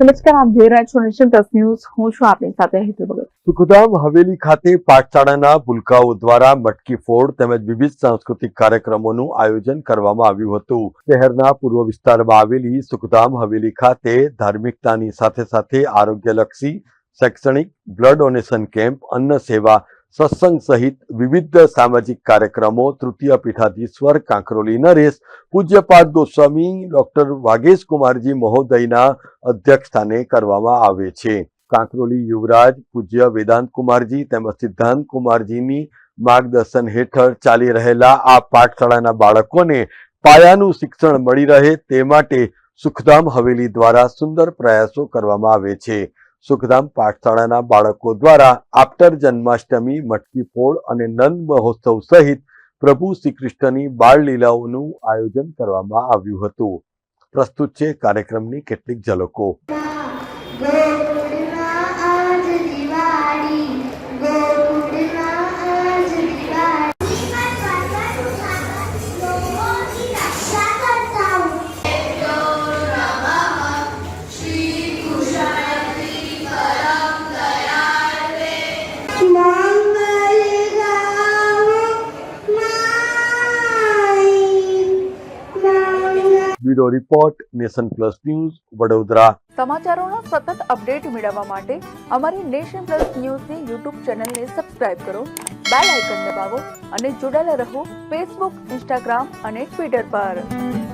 નમસ્કાર, આપ જોઈ રહ્યા છો નેશન પ્લસ ન્યૂઝ. હું છું આપની સાથે હેતુ ભગત. સુખધામ હવેલી ખાતે પાઠશાળાના ભૂલકાઓ દ્વારા મટકી ફોડ તેમજ વિવિધ સાંસ્કૃતિક કાર્યક્રમોનું આયોજન કરવામાં આવ્યું હતું. શહેરના પૂર્વ વિસ્તારમાં આવેલી સુખધામ હવેલી ખાતે ધાર્મિકતાની સાથે સાથે આરોગ્યલક્ષી શૈક્ષણિક બ્લડ ડોનેશન કેમ્પ, અન્ન સેવા સત્સંગ સહિત વિવિધ સામાજિક કાર્યક્રમો, તૃતીય પીઠાધીશ્વર, કાંકરોલી નરેશ, પૂજ્યપાદ ગોસ્વામી, ડોક્ટર વાગેશ કુમારજી મહોદયના અધ્યક્ષસ્થાને કરવામાં આવે છે. કાંકરોલી યુવરાજ, પૂજ્ય વેદાંત કુમારજી તેમજ સિદ્ધાંત કુમારજીની માર્ગદર્શન હેઠળ ચાલી રહેલા આ પાઠશાળાના બાળકોને પાયાનું શિક્ષણ મળી રહે તે માટે સુખધામ હવેલી દ્વારા સુંદર પ્રયાસો કરવામાં આવે છે. સુખધામ પાઠશાળાના બાળકો દ્વારા આફ્ટર જન્માષ્ટમી, મટકી ફોડ અને નંદ મહોત્સવ સહિત પ્રભુ શ્રી કૃષ્ણની બાળ લીલાઓનું આયોજન કરવામાં આવ્યું હતું. પ્રસ્તુત છે કાર્યક્રમની કેટલીક ઝલકો. Bureau report, nation plus news, Vadodara. સમાચારોનો સતત અપડેટ મેળવવા માટે અમારી નેશન પ્લસ ન્યૂઝની યુટ્યુબ ચેનલને સબસ્ક્રાઇબ કરો, બેલ આઇકન દબાવો અને જોડાયેલા રહો ફેસબુક, ઇન્સ્ટાગ્રામ અને ટ્વિટર પર.